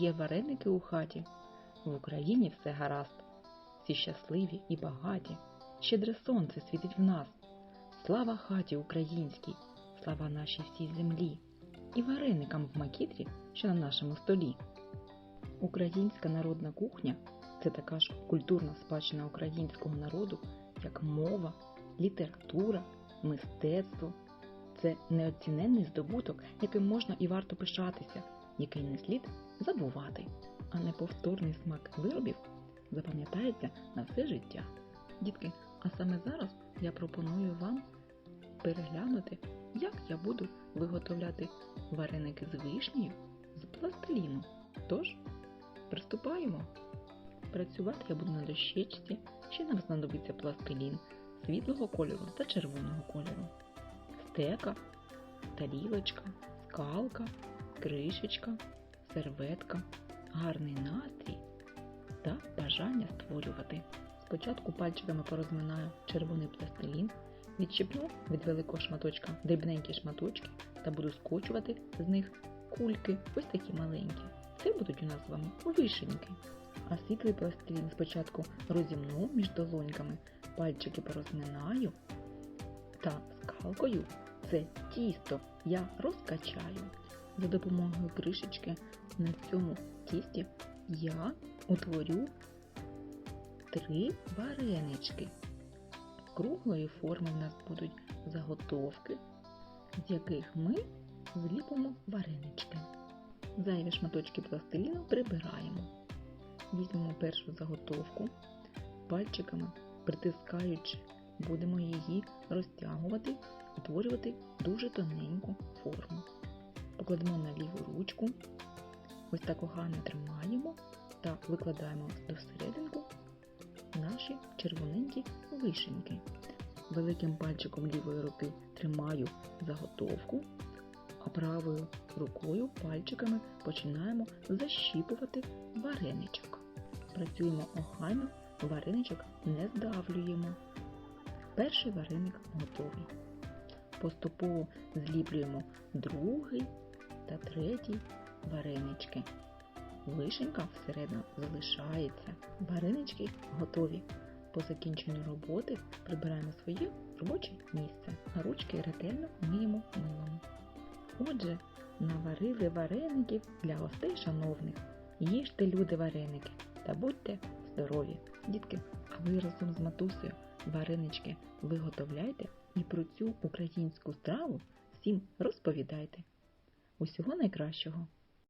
є вареники у хаті. В Україні все гаразд. Всі щасливі і багаті. Щедре сонце світить в нас. Слава хаті українській, слава нашій всій землі і вареникам в макітрі, що на нашому столі. Українська народна кухня це така ж культурна спадщина українського народу, як мова, література, мистецтво. Це неоціненний здобуток, яким можна і варто пишатися, який не слід забувати, а неповторний смак виробів запам'ятається на все життя. Дітки, а саме зараз я пропоную вам переглянути, як я буду виготовляти вареники з вишнею з пластиліну. Тож, приступаємо. Працювати я буду на дощечці, ще нам знадобиться пластилін світлого кольору та червоного кольору, стека, тарілочка, скалка, кришечка, серветка, гарний настрій та бажання створювати. Спочатку пальчиками порозминаю червоний пластилін, відщипну від великого шматочка дрібненькі шматочки та буду скочувати з них кульки, ось такі маленькі. Це будуть у нас з вами вишеньки. А світлий пластилін спочатку розімну між долоньками, пальчики порозминаю та скалкою це тісто я розкачаю. За допомогою кришечки на цьому тісті я утворю три варенички. Круглої форми в нас будуть заготовки, з яких ми зліпимо варенички. Зайві шматочки пластиліну прибираємо. Візьмемо першу заготовку, пальчиками притискаючи, будемо її розтягувати, утворювати дуже тоненьку форму. Покладемо на ліву ручку, ось так гарно тримаємо та викладаємо до серединку наші червоненькі вишеньки. Великим пальчиком лівої руки тримаю заготовку, а правою рукою пальчиками починаємо защіпувати вареничок. Працюємо охайно, вареничок не здавлюємо. Перший вареник готовий. Поступово зліплюємо другий та третій варенички. Вишенька всередину залишається. Варенички готові. По закінченню роботи прибираємо своє робоче місце, а ручки ретельно миємо милом. Отже, наварили вареників для гостей шановних. Їжте люди вареники та будьте здорові. Дітки, а ви разом з матусею варенички виготовляйте і про цю українську страву всім розповідайте. Усього найкращого!